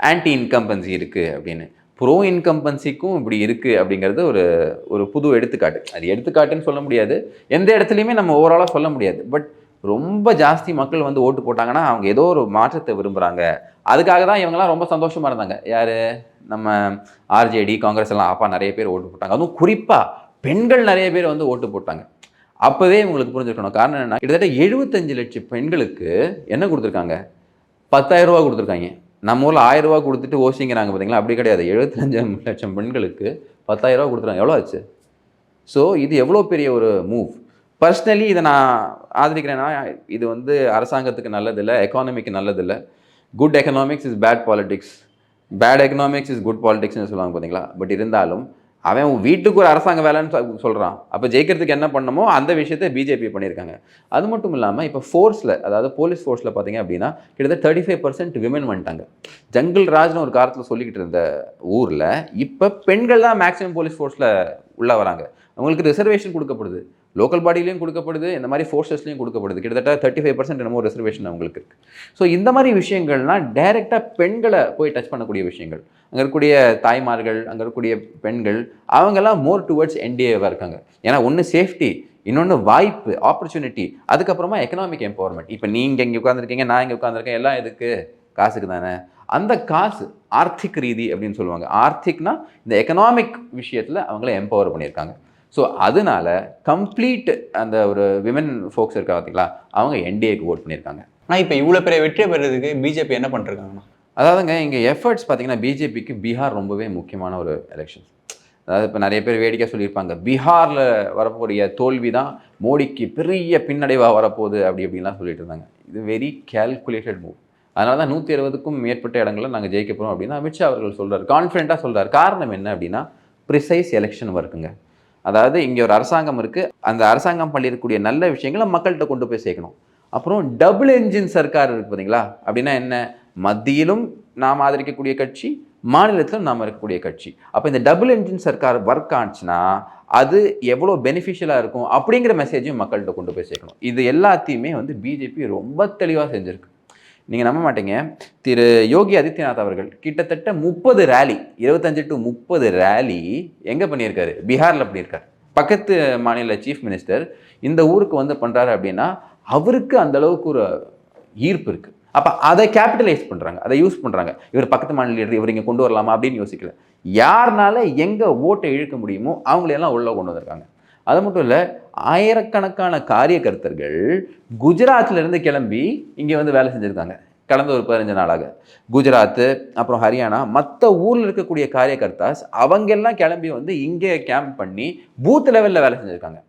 ஆன்டி இன்கம்பன்சி இருக்குது அப்படின்னு. ப்ரோ இன்கம்பன்சிக்கும் இப்படி இருக்குது அப்படிங்கிறது ஒரு ஒரு புது எடுத்துக்காட்டு. அது எடுத்துக்காட்டுன்னு சொல்ல முடியாது. எந்த இடத்துலையுமே நம்ம ஓவராலாக சொல்ல முடியாது. பட் ரொம்ப ஜாஸ்தி மக்கள் வந்து ஓட்டு போட்டாங்கன்னா அவங்க ஏதோ ஒரு மாற்றத்தை விரும்புகிறாங்க அதுக்காக தான் இவங்கெல்லாம் ரொம்ப சந்தோஷமாக இருந்தாங்க. யார்? நம்ம ஆர்ஜேடி காங்கிரஸ் எல்லாம் அப்பா நிறைய பேர் ஓட்டு போட்டாங்க. அதுவும் குறிப்பாக பெண்கள் நிறைய பேர் வந்து ஓட்டு போட்டாங்க. அப்போவே உங்களுக்கு புரிஞ்சிருக்கணும். காரணம் என்ன கிட்டத்தட்ட எழுபத்தஞ்சு லட்சம் பெண்களுக்கு என்ன கொடுத்துருக்காங்க? பத்தாயிரம் ரூபா கொடுத்துருக்காங்க. நம்ம ஊரில் ஆயிரம் ரூபா கொடுத்துட்டு ஓசிங்கிறாங்க பார்த்தீங்களா அப்படி கிடையாது. எழுபத்தஞ்சு லட்சம் பெண்களுக்கு பத்தாயிரம் ரூபா கொடுத்துருக்காங்க. எவ்வளோ ஆச்சு? ஸோ இது எவ்வளோ பெரிய ஒரு மூவ் பர்சனலி இதை நான் ஆதரிக்கிறேன்னா இது வந்து அரசாங்கத்துக்கு நல்லதில்லை எக்கானமிக்கு நல்லதில்லை. Good economics is bad politics bad economics is good பாலிடிக்ஸ்னு சொல்லுவாங்க பார்த்தீங்களா பட் இருந்தாலும் அவன் உன் வீட்டுக்கு ஒரு அரசாங்க வேலைன்னு சொல்கிறான் அப்போ ஜெயிக்கிறதுக்கு என்ன பண்ணணுமோ அந்த விஷயத்தை பிஜேபி பண்ணியிருக்காங்க. அது மட்டும் இல்லாமல் இப்போ ஃபோர்ஸில் அதாவது போலீஸ் ஃபோர்ஸில் பார்த்தீங்க அப்படின்னா கிட்டத்தட்ட தேர்ட்டி ஃபைவ் பர்சன்ட் விமன் வந்துட்டாங்க. ஜங்கிள் ராஜ்னு ஒரு காலத்தில் சொல்லிக்கிட்டு இருந்த ஊரில் இப்போ பெண்கள் தான் மேக்ஸிமம் போலீஸ் ஃபோர்ஸில் உள்ளே வராங்க. அவங்களுக்கு ரிசர்வேஷன் கொடுக்கப்படுது. லோக்கல் பாடியிலையும் கொடுக்கப்படுது இந்த மாதிரி ஃபோர்ஸஸ்லையும் கொடுக்கப்படுது. கிட்டத்தட்ட தேர்ட்டி ஃபைவ் பர்சன்ட் என்னமோ ரிசர்வேஷன் அவங்களுக்கு இருக்குது ஸோ இந்த மாதிரி விஷயங்கள்லாம் டைரெக்டாக பெண்களை போய் டச் பண்ணக்கூடிய விஷயங்கள். அங்கே இருக்கக்கூடிய தாய்மார்கள் அங்கே இருக்கக்கூடிய பெண்கள் அவங்கெல்லாம் மோர் டுவர்ட்ஸ் என்டிஏவாக இருக்காங்க. ஏன்னா ஒன்று சேஃப்டி இன்னொன்று வாய்ப்பு ஆப்பர்ச்சுனிட்டி அதுக்கப்புறமா எக்கனாமிக் எம்பவர்மெண்ட் இப்போ நீங்கள் இங்கே உட்காந்துருக்கீங்க நான் இங்கே உட்காந்துருக்கேன் எல்லாம் எதுக்கு? காசுக்கு தானே. அந்த காசு ஆர்த்திக் ரீதி அப்படின்னு சொல்லுவாங்க. ஆர்த்திக்னா இந்த எக்கனாமிக் விஷயத்தில் அவங்கள எம்பவர் பண்ணியிருக்காங்க. ஸோ அதனால கம்ப்ளீட் அந்த ஒரு விமன் ஃபோக்ஸ் இருக்கா பார்த்தீங்களா அவங்க என்டிஏக்கு ஓட் பண்ணியிருக்காங்க. ஆனால் இப்போ இவ்வளோ பெரிய வெற்றியை பெறதுக்கு பிஜேபி என்ன பண்ணிருக்காங்கண்ணா அதாவதுங்க இங்கே எஃபர்ட்ஸ் பார்த்தீங்கன்னா பிஜேபிக்கு பீகார் ரொம்பவே முக்கியமான ஒரு எலெக்ஷன் அதாவது இப்போ நிறைய பேர் வேடிக்கை சொல்லியிருப்பாங்க. பீகாரில் வரக்கூடிய தோல்வி தான் மோடிக்கு பெரிய பின்னடைவாக வரப்போகுது அப்படி அப்படின்லாம் சொல்லிட்டு இருந்தாங்க. இது வெரி கேல்குலேட்டட் மூவ் அதனால தான் நூற்றி இருபதுக்கும் மேற்பட்ட இடங்களில் நாங்கள் ஜெயிக்க போகிறோம் அப்படின்னா அமித்ஷா அவர்கள் சொல்கிறார் கான்ஃபிடென்ட்டாக சொல்கிறார் காரணம் என்ன அப்படின்னா ப்ரிசைஸ் எலெக்ஷன் ஒர்க்குங்க அதாவது இங்கே ஒரு அரசாங்கம் இருக்குது அந்த அரசாங்கம் பண்ணியிருக்கக்கூடிய நல்ல விஷயங்களை மக்கள்கிட்ட கொண்டு போய் சேர்க்கணும். அப்புறம் டபுள் என்ஜின் சர்க்கார் இருக்குது பார்த்தீங்களா அப்படின்னா என்ன? மத்தியிலும் நாம் ஆதரிக்கக்கூடிய கட்சி மாநிலத்திலும் நாம் இருக்கக்கூடிய கட்சி. அப்போ இந்த டபுள் என்ஜின் சர்க்கார் ஒர்க் ஆச்சுன்னா அது எவ்வளோ பெனிஃபிஷியலாக இருக்கும் அப்படிங்கிற மெசேஜையும் மக்கள்கிட்ட கொண்டு போய் சேர்க்கணும். இது எல்லாத்தையுமே வந்து பிஜேபி ரொம்ப தெளிவாக செஞ்சுருக்கு. நீங்கள் நம்ப மாட்டீங்க. திரு யோகி ஆதித்யநாத் அவர்கள் கிட்டத்தட்ட முப்பது ரேலி இருபத்தஞ்சு டு முப்பது ரேலி எங்கே பண்ணியிருக்காரு? பீகாரில் பண்ணியிருக்காரு. பக்கத்து மாநில சீஃப் மினிஸ்டர் இந்த ஊருக்கு வந்து பண்ணுறாரு அப்படின்னா அவருக்கு அந்த அளவுக்கு ஒரு ஈர்ப்பு இருக்குது அப்போ அதை கேபிட்டலைஸ் பண்ணுறாங்க அதை யூஸ் பண்ணுறாங்க இவர் பக்கத்து மாநில இவர் இங்கே கொண்டு வரலாமா அப்படின்னு யோசிக்கல. யாருனால எங்கே ஓட்டை இழுக்க முடியுமோ அவங்களையெல்லாம் உள்ளே கொண்டு வந்திருக்காங்க. அது மட்டும் இல்லை ஆயிரக்கணக்கான காரியகர்த்தர்கள் குஜராத்ல இருந்து கிளம்பி இங்கே வந்து வேலை செஞ்சுருக்காங்க. கடந்த ஒரு பதினஞ்சு நாளாக. குஜராத்து அப்புறம் ஹரியானா மற்ற ஊரில் இருக்கக்கூடிய காரியகர்த்தாஸ் அவங்கெல்லாம் கிளம்பி வந்து இங்கே கேம்ப் பண்ணி பூத் லெவலில் வேலை செஞ்சுருக்காங்க.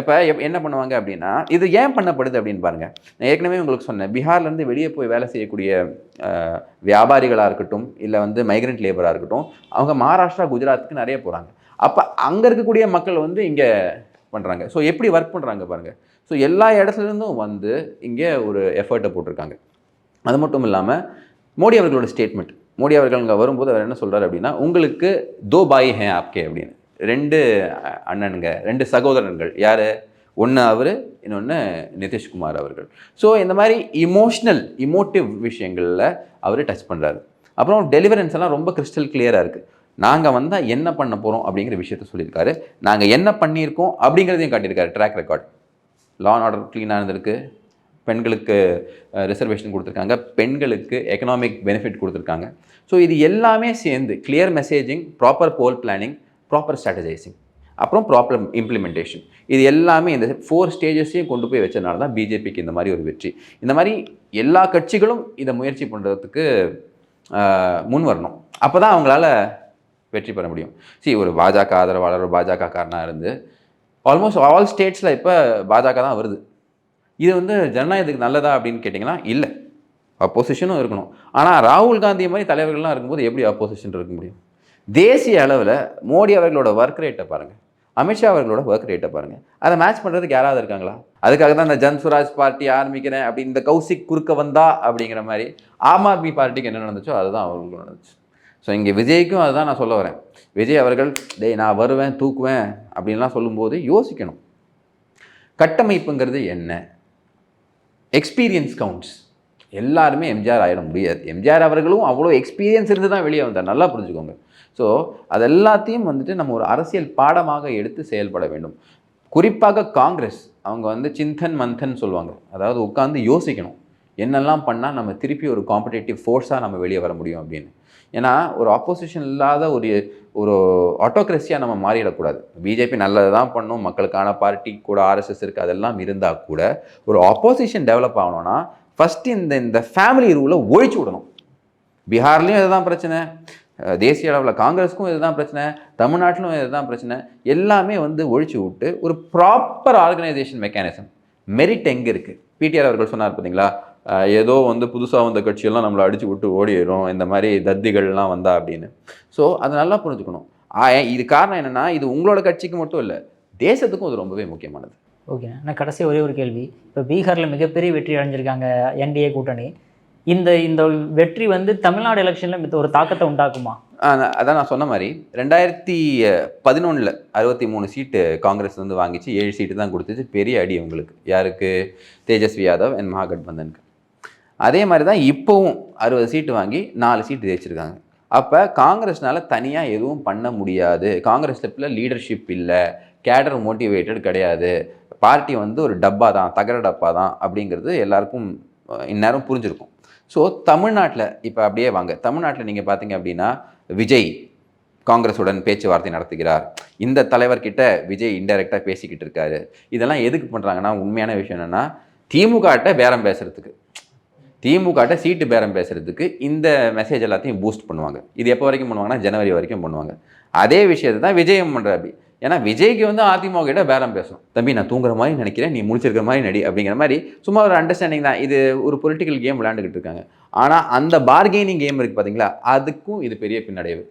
இப்போ என்ன பண்ணுவாங்க அப்படின்னா இது ஏன் பண்ணப்படுது அப்படின்னு பாருங்க. நான் ஏற்கனவே உங்களுக்கு சொன்னேன். பீகார்லேருந்து வெளியே போய் வேலை செய்யக்கூடிய வியாபாரிகளாக இருக்கட்டும் இல்லை வந்து மைக்ரெண்ட் லேபராக இருக்கட்டும் அவங்க மகாராஷ்டிரா குஜராத்துக்கு நிறைய போகிறாங்க அப்போ அங்கே இருக்கக்கூடிய மக்கள் வந்து இங்கே பண்ணுறாங்க ஸோ எப்படி ஒர்க் பண்ணுறாங்க பாருங்கள் ஸோ எல்லா இடத்துல இருந்தும் வந்து இங்கே ஒரு எஃபர்ட்டை போட்டிருக்காங்க. அது மட்டும் இல்லாமல் மோடி அவர்களோட ஸ்டேட்மெண்ட் மோடி அவர்கள் அங்கே வரும்போது அவர் என்ன சொல்கிறார் அப்படின்னா உங்களுக்கு தோ பாய் ஹே ஆப்கே அப்படின்னு. ரெண்டு அண்ணனுங்க ரெண்டு சகோதரர்கள் யார்? ஒன்று அவர் இன்னொன்று நிதிஷ்குமார் அவர்கள். ஸோ இந்த மாதிரி இமோஷ்னல் இமோட்டிவ் விஷயங்களில் அவர் டச் பண்ணுறாரு அப்புறம் டெலிவரன்ஸ் எல்லாம் ரொம்ப கிறிஸ்டல் கிளியராக இருக்குது நாங்கள் வந்தால் என்ன பண்ண போகிறோம் அப்படிங்கிற விஷயத்த சொல்லியிருக்காரு. நாங்கள் என்ன பண்ணியிருக்கோம் அப்படிங்கிறதையும் காட்டியிருக்காரு track record law and order க்ளீனாக இருந்திருக்கு. பெண்களுக்கு ரிசர்வேஷன் கொடுத்துருக்காங்க. பெண்களுக்கு எக்கனாமிக் பெனிஃபிட் கொடுத்துருக்காங்க. ஸோ இது எல்லாமே சேர்ந்து clear messaging proper poll planning proper strategizing அப்புறம் ப்ராப்பர் இம்ப்ளிமெண்டேஷன் இது எல்லாமே இந்த ஃபோர் ஸ்டேஜஸையும் கொண்டு போய் வச்சதுனால தான் பிஜேபிக்கு இந்த மாதிரி ஒரு வெற்றி. இந்த மாதிரி எல்லா கட்சிகளும் இதை முயற்சி பண்ணுறதுக்கு முன் வரணும். அப்போ தான் அவங்களால வெற்றி பெற முடியும். சி ஒரு பாஜக ஆதரவாளர் ஒரு பாஜக காரனாக இருந்து ஆல்மோஸ்ட் ஆல் ஸ்டேட்ஸில் இப்போ பாஜக தான் வருது. இது வந்து ஜனநாயகத்துக்கு நல்லதா அப்படின்னு கேட்டிங்கன்னா இல்லை. அப்போசிஷனும் இருக்கணும். ஆனால் ராகுல் காந்தி மாதிரி தலைவர்கள்லாம் இருக்கும்போது எப்படி அப்போசிஷன் இருக்க முடியும்? தேசிய அளவில் மோடி அவர்களோட ஒர்க் ரேட்டை பாருங்கள் அமித்ஷா அவர்களோட ஒர்க் ரேட்டை பாருங்கள் அதை மேட்ச் பண்ணுறதுக்கு யாராவது இருக்காங்களா? அதுக்காக தான் இந்த ஜன் சுராஜ் பார்ட்டி ஆரம்பிக்கிறேன் அப்படி இந்த கௌசிக் குறுக்க வந்தா அப்படிங்கிற மாதிரி ஆம் ஆத்மி பார்ட்டிக்கு என்ன நடந்துச்சோ அதுதான் அவர்களுக்கும் நடந்துச்சு. ஸோ இங்கே விஜய்க்கும் அதுதான் நான் சொல்ல வரேன். விஜய் அவர்கள் டேய் நான் வருவேன் தூக்குவேன் அப்படின்லாம் சொல்லும்போது யோசிக்கணும். கட்டமைப்புங்கிறது என்ன? எக்ஸ்பீரியன்ஸ் கவுண்ட்ஸ் எல்லாருமே எம்ஜிஆர் ஆகிட முடியாது. எம்ஜிஆர் அவர்களும் அவ்வளோ எக்ஸ்பீரியன்ஸ் இருந்து தான் வெளியே வந்தார். நல்லா புரிஞ்சுக்கோங்க. ஸோ அது எல்லாத்தையும் வந்துட்டு நம்ம ஒரு அரசியல் பாடமாக எடுத்து செயல்பட வேண்டும். குறிப்பாக காங்கிரஸ் அவங்க வந்து சிந்தன் மந்தன் சொல்லுவாங்க. அதாவது உட்காந்து யோசிக்கணும். என்னெல்லாம் பண்ணால் நம்ம திருப்பி ஒரு காம்படேட்டிவ் ஃபோர்ஸாக நம்ம வெளியே வர முடியும் அப்படின்னு. ஏன்னா ஒரு ஆப்போசிஷன் இல்லாத ஒரு ஒரு ஆட்டோக்ரஸியாக நம்ம மாறிடக்கூடாது. பிஜேபி நல்லது தான் பண்ணும். மக்களுக்கான பார்ட்டி கூட ஆர்எஸ்எஸ் இருக்குது அதெல்லாம் இருந்தால் கூட ஒரு ஆப்போசிஷன் டெவலப் ஆகணும்னா ஃபஸ்ட்டு இந்த இந்த ஃபேமிலி ரூலை ஒழிச்சு விடணும். பீகார்லேயும் இதுதான் பிரச்சனை. தேசிய அளவில் காங்கிரஸுக்கும் இதுதான் பிரச்சனை தமிழ்நாட்டிலும் இதுதான் பிரச்சனை. எல்லாமே வந்து ஒழிச்சு விட்டு ஒரு ப்ராப்பர் ஆர்கனைசேஷன் மெக்கானிசம் மெரிட் எங்கே இருக்குது பிடிஆர் அவர்கள் சொன்னார் பார்த்தீங்களா? ஏதோ வந்து புதுசாக வந்த கட்சியெல்லாம் நம்மளை அடித்து விட்டு ஓடிடும் இந்த மாதிரி தத்திகள்லாம் வந்தா அப்படின்னு. ஸோ அதை நல்லா புரிஞ்சுக்கணும். இது காரணம் என்னென்னா இது உங்களோட கட்சிக்கு மட்டும் இல்லை தேசத்துக்கும் அது ரொம்பவே முக்கியமானது. ஓகே நான் கடைசி ஒரே ஒரு கேள்வி. இப்போ பீகாரில் மிகப்பெரிய வெற்றி அடைஞ்சிருக்காங்க என்டிஏ கூட்டணி. இந்த இந்த வெற்றி வந்து தமிழ்நாடு எலெக்ஷனில் ஒரு தாக்கத்தை உண்டாக்குமா? நான் அதான் நான் சொன்ன மாதிரி ரெண்டாயிரத்தி பதினொன்றில் அறுபத்தி மூணு சீட்டு காங்கிரஸ் வந்து வாங்கிச்சு. ஏழு சீட்டு தான் கொடுத்துச்சு. பெரிய அடி உங்களுக்கு யாருக்கு? தேஜஸ்வி யாதவ் அண்ட் மகாகட்பந்தனுக்கு. அதே மாதிரி தான் இப்போவும் அறுபது சீட்டு வாங்கி நாலு சீட்டு ஜெயிச்சிருக்காங்க. அப்போ காங்கிரஸ்னால தனியாக எதுவும் பண்ண முடியாது. காங்கிரஸ் ஸ்டெப்பில் லீடர்ஷிப் இல்லை. கேடர் மோட்டிவேட்டட் கிடையாது. பார்ட்டி வந்து ஒரு டப்பா தான் தகர டப்பா தான் அப்படிங்கிறது எல்லாருக்கும் இந்நேரம் புரிஞ்சிருக்கும். ஸோ தமிழ்நாட்டில் இப்போ அப்படியே வாங்க. தமிழ்நாட்டில் நீங்கள் பார்த்தீங்க அப்படின்னா விஜய் காங்கிரஸுடன் பேச்சுவார்த்தை நடத்துகிறார். இந்த தலைவர்கிட்ட விஜய் இன்டைரக்டாக பேசிக்கிட்டு இருக்காரு. இதெல்லாம் எதுக்கு பண்ணுறாங்கன்னா உண்மையான விஷயம் என்னென்னா திமுகட்ட பேரம் பேசுகிறதுக்கு திமுகட்ட சீட்டு பேரம் பேசுறதுக்கு இந்த மெசேஜ் எல்லாத்தையும் பூஸ்ட் பண்ணுவாங்க. இது எப்போ வரைக்கும் பண்ணுவாங்கன்னா ஜனவரி வரைக்கும் பண்ணுவாங்க. அதே விஷயத்தை தான் விஜயம் பண்ணுறாப்பி ஏன்னா விஜய்க்கு வந்து அதிமுக கிட்ட பேரம் பேசணும். தம்பி நான் தூங்குற மாதிரி நினைக்கிறேன். நீ முடிச்சிருக்கிற மாதிரி நடி அப்படிங்கிற மாதிரி சும்மா ஒரு அண்டர்ஸ்டாண்டிங் தான். இது ஒரு பொலிட்டிக்கல் கேம் விளையாண்டுக்கிட்டு இருக்காங்க. ஆனால் அந்த பார்கெனிங் கேம் இருக்குது பார்த்தீங்களா அதுக்கும் இது பெரிய பின்னடைவு.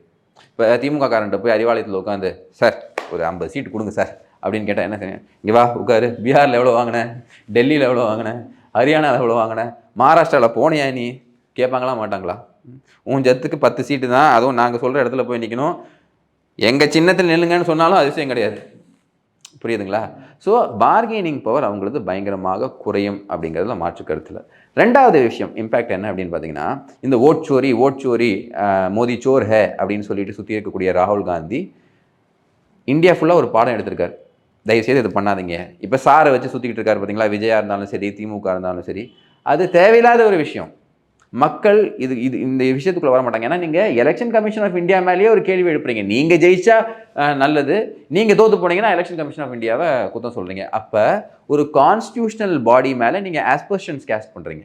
இப்போ திமுக காரன்ட்ட போய் அறிவாலயத்தில் உட்காந்து சார் ஒரு ஐம்பது சீட்டு கொடுங்க சார் அப்படின்னு கேட்டால் என்ன செய்ய இங்கே வா உட்காரு. பீகாரில் எவ்வளோ வாங்கினேன் டெல்லியில் எவ்வளோ வாங்கினேன் ஹரியானாவில் எவ்வளோ வாங்கினேன் மகாராஷ்டிராவில் போனியா நீ? கேட்பாங்களா மாட்டாங்களா? உன் ஜத்துக்கு பத்து சீட்டு தான். அதுவும் நாங்கள் சொல்கிற இடத்துல போய் நிற்கணும் எங்கள் சின்னத்தில் நில்லுங்கன்னு சொன்னாலும் அதிசயம் கிடையாது. புரியுதுங்களா? ஸோ பார்கெனிங் பவர் அவங்களது பயங்கரமாக குறையும் அப்படிங்கிறதுல மாற்று கருத்தில். ரெண்டாவது விஷயம் இம்பேக்ட் என்ன அப்படின்னு பார்த்தீங்கன்னா இந்த ஓட் சோரி ஓட் சோரி மோதி சோர் ஹே அப்படின்னு சொல்லிட்டு சுற்றி இருக்கக்கூடிய ராகுல் காந்தி இந்தியா ஃபுல்லாக ஒரு பாடம் எடுத்திருக்காரு. தயவுசெய்து இது பண்ணாதீங்க. இப்போ சாரை வச்சு சுற்றிக்கிட்டு இருக்காரு பார்த்தீங்களா விஜயா இருந்தாலும் சரி திமுக இருந்தாலும் சரி. அது தேவையில்லாத ஒரு விஷயம். மக்கள் இது இது இந்த விஷயத்துக்குள்ள வர மாட்டாங்க. ஏன்னா நீங்கள் எலெக்ஷன் கமிஷன் ஆஃப் இந்தியா மேலேயே ஒரு கேள்வி எழுப்புறீங்க. நீங்கள் ஜெயிச்சா நல்லது. நீங்கள் தோத்து போனீங்கன்னா எலெக்ஷன் கமிஷன் ஆஃப் இந்தியாவை குத்தம் சொல்கிறீங்க அப்போ ஒரு கான்ஸ்டியூஷனல் பாடி மேலே நீங்கள் ஆஸ்பர்ஷன்ஸ் கேஸ்ட் பண்ணுறீங்க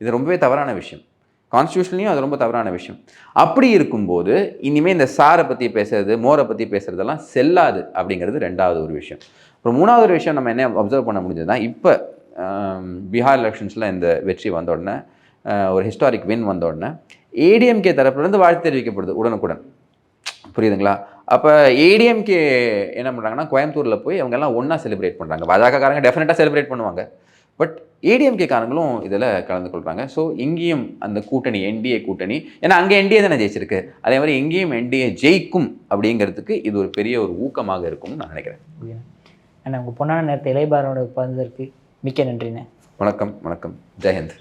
இது ரொம்பவே தவறான விஷயம். கான்ஸ்டியூஷன்லையும் அது ரொம்ப தவறான விஷயம். அப்படி இருக்கும்போது இனிமேல் இந்த சாரை பற்றி பேசுறது மோரை பற்றி பேசுறதெல்லாம் செல்லாது அப்படிங்கிறது ரெண்டாவது ஒரு விஷயம். அப்புறம் மூணாவது ஒரு விஷயம் நம்ம என்ன அப்சர்வ் பண்ண முடிஞ்சதுன்னா இப்போ பீகார் எலெக்ஷன்ஸில் இந்த வெற்றி வந்த உடனே ஒரு ஹிஸ்டாரிக் வின் வந்த உடனே ஏடிஎம்கே தரப்புலேருந்து வாழ்த்து தெரிவிக்கப்படுது உடனுக்குடன். புரியுதுங்களா? அப்போ ஏடிஎம்கே என்ன பண்ணுறாங்கன்னா கோயம்புத்தூரில் போய் அவங்க எல்லாம் ஒன்றா செலிப்ரேட் பண்ணுறாங்க பாஜகக்காரங்க டெஃபினட்டாக செலிப்ரேட் பண்ணுவாங்க. பட் ஏடிஎம்கே காரங்களும் இதில் கலந்து கொள்கிறாங்க ஸோ இங்கேயும் அந்த கூட்டணி என்டிஏ கூட்டணி ஏன்னா அங்கே என்டிஏ தானே ஜெயிச்சிருக்கு. அதே மாதிரி இங்கேயும் என்டிஏ ஜெயிக்கும் அப்படிங்கிறதுக்கு இது ஒரு பெரிய ஒரு ஊக்கமாக இருக்கும்னு நான் நினைக்கிறேன். அண்ணா உங்கள் பொண்ணான நேரத்தை இளையபாரோட பகிர்ந்ததற்கு மிக்க நன்றிண்ணே. வணக்கம் வணக்கம். ஜெயஹிந்த்